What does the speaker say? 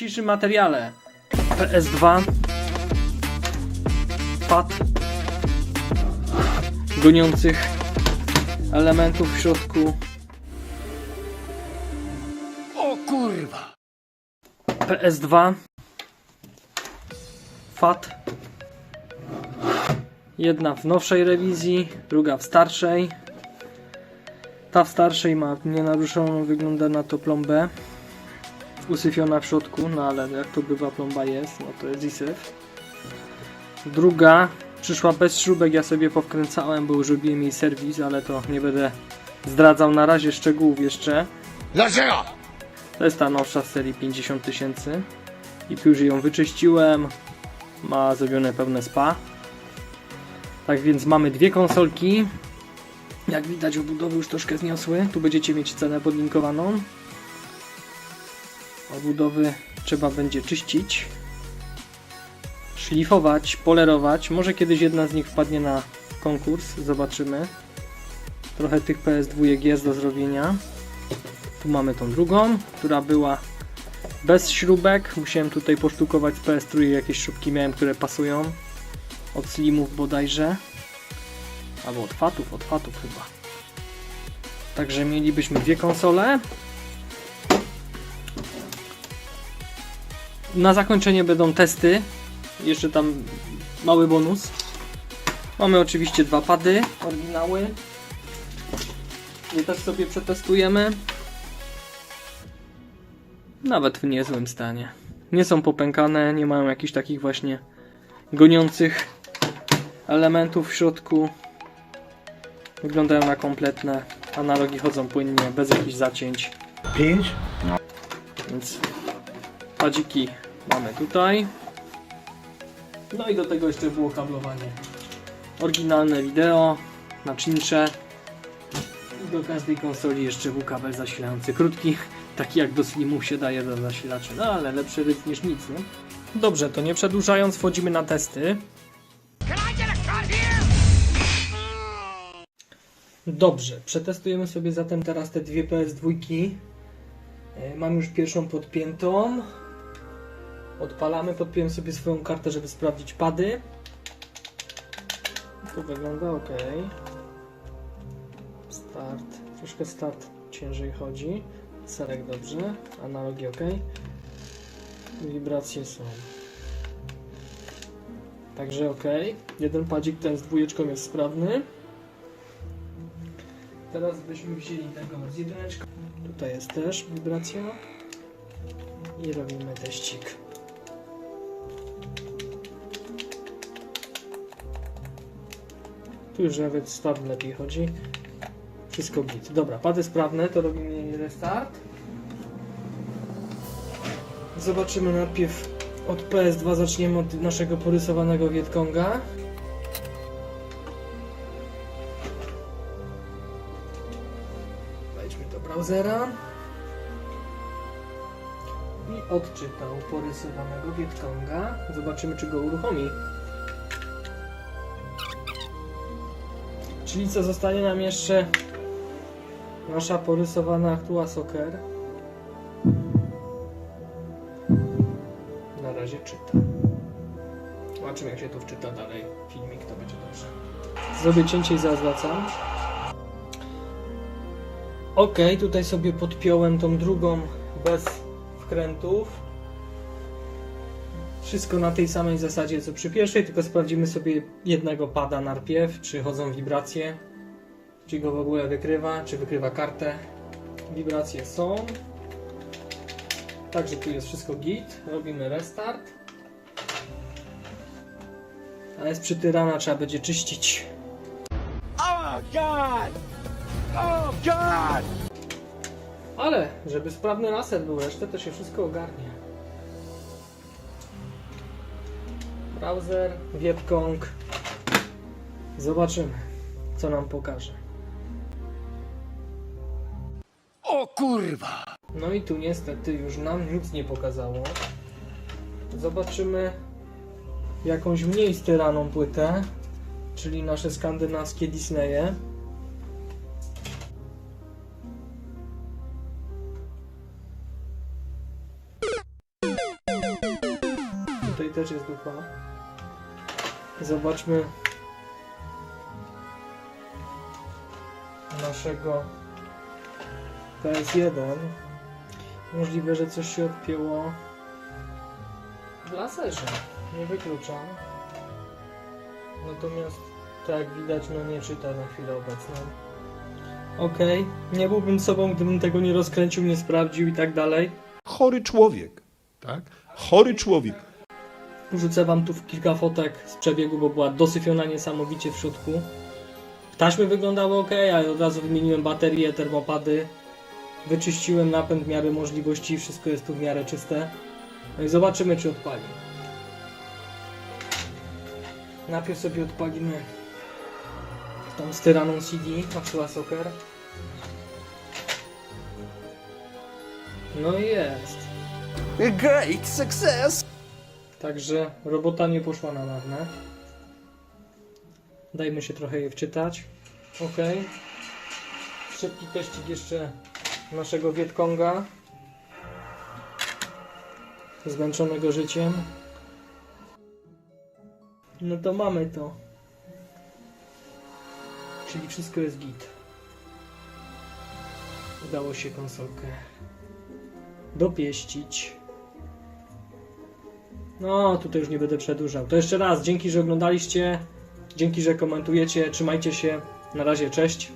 dzisiejszym materiale. PS2 pad. Goniących elementów w środku. O kurwa! PS2 FAT jedna w nowszej rewizji, druga w starszej. Ta w starszej ma nienaruszoną wygląda na to plombę usyfiona w środku, no ale jak to bywa plomba jest, no to jest ISEF druga przyszła bez śrubek, ja sobie powkręcałem, bo już robiłem jej serwis, ale to nie będę zdradzał na razie szczegółów jeszcze Dlaczego? to jest ta nowsza z serii 50 tysięcy. I tu już ją wyczyściłem. Ma zrobione pełne spa. Tak więc mamy dwie konsolki. Jak widać obudowy już troszkę zniosły. Tu będziecie mieć cenę podlinkowaną. Obudowy trzeba będzie czyścić. Szlifować, polerować. Może kiedyś jedna z nich wpadnie na konkurs. Zobaczymy. Trochę tych PS2 jest do zrobienia. Tu mamy tą drugą, która była bez śrubek. Musiałem tutaj posztukować z PS3 jakieś śrubki miałem, które pasują. Od slimów bodajże. Albo od fatów, od fatów chyba. Także mielibyśmy dwie konsole. Na zakończenie będą testy. Jeszcze tam mały bonus. Mamy oczywiście dwa pady, oryginały. Je też sobie przetestujemy. Nawet w niezłym stanie. Nie są popękane, nie mają jakichś takich właśnie goniących elementów w środku. Wyglądają na kompletne. Analogi chodzą płynnie, bez jakichś zacięć. Pięć? Więc padziki mamy tutaj. No i do tego jeszcze było kablowanie. Oryginalne wideo, nacznicze. I do każdej konsoli jeszcze był kabel zasilający krótki, taki jak do Slimów się daje do zasilaczy. No ale lepszy rytm niż nic, nie? Dobrze, to nie przedłużając, wchodzimy na testy. Dobrze, przetestujemy sobie zatem teraz te dwie PS2. E, Mam już pierwszą podpiętą. Odpalamy, podpiąłem sobie swoją kartę, żeby sprawdzić pady. To wygląda ok. Start. Troszkę start ciężej chodzi. Serek dobrze. Analogi ok. Wibracje są. Także ok. Jeden padzik ten z dwójeczką jest sprawny. Teraz byśmy wzięli tego z jedyneczką. Tutaj jest też wibracja. I robimy teścik. Tu już nawet start lepiej chodzi. Wszystko git. Dobra, pady sprawne, to robimy restart. Zobaczymy najpierw od PS2, zaczniemy od naszego porysowanego Wietkonga. Wejdźmy do browsera. I odczytał porysowanego Wietkonga. Zobaczymy, czy go uruchomi. Czyli co, zostanie nam jeszcze nasza porysowana Actua Soccer. Na razie czyta. Zobaczymy, jak się tu wczyta dalej filmik, to będzie dobrze. Zrobię cięcie i zaraz wracam. Ok, tutaj sobie podpiąłem tą drugą bez wkrętów. Wszystko na tej samej zasadzie co przy pierwszej, tylko sprawdzimy sobie jednego pada najpierw, czy chodzą wibracje, czy go w ogóle wykrywa, czy wykrywa kartę. Wibracje są. Także tu jest wszystko git. Robimy restart. A jest przytyrana, trzeba będzie czyścić. Oh God! Oh God! Ale, żeby sprawny laser był, resztę to się wszystko ogarnie. Browser, Wietkong. Zobaczymy, co nam pokaże. O kurwa! No i tu niestety już nam nic nie pokazało. Zobaczymy jakąś mniej styraną płytę, czyli nasze skandynawskie Disneye. tutaj też jest dupa. Zobaczmy naszego PS1. Możliwe, że coś się odpięło w laserze. Nie wykluczam. Natomiast, tak jak widać, no nie czyta na chwilę obecną. Okej, nie byłbym sobą, gdybym tego nie rozkręcił, nie sprawdził i tak dalej. chory człowiek, tak? Chory człowiek. Wrzucę wam tu kilka fotek z przebiegu, bo była dosyfiona niesamowicie w środku. Taśmy wyglądały ok, ale od razu wymieniłem baterie, termopady. Wyczyściłem napęd w miarę możliwości, wszystko jest tu w miarę czyste. No i zobaczymy, czy odpali. Najpierw sobie odpalimy tą styraną CD, Maxwell Soccer. No i jest. Great success! Także robota nie poszła na marne. Dajmy się trochę je wczytać. Ok. Szybki teścik jeszcze naszego Wietkonga. Zmęczonego życiem. No to mamy to. Czyli wszystko jest git. Udało się konsolkę dopieścić. No, tutaj już nie będę przedłużał. To jeszcze raz, dzięki, że oglądaliście. Dzięki, że komentujecie. Trzymajcie się. Na razie, cześć.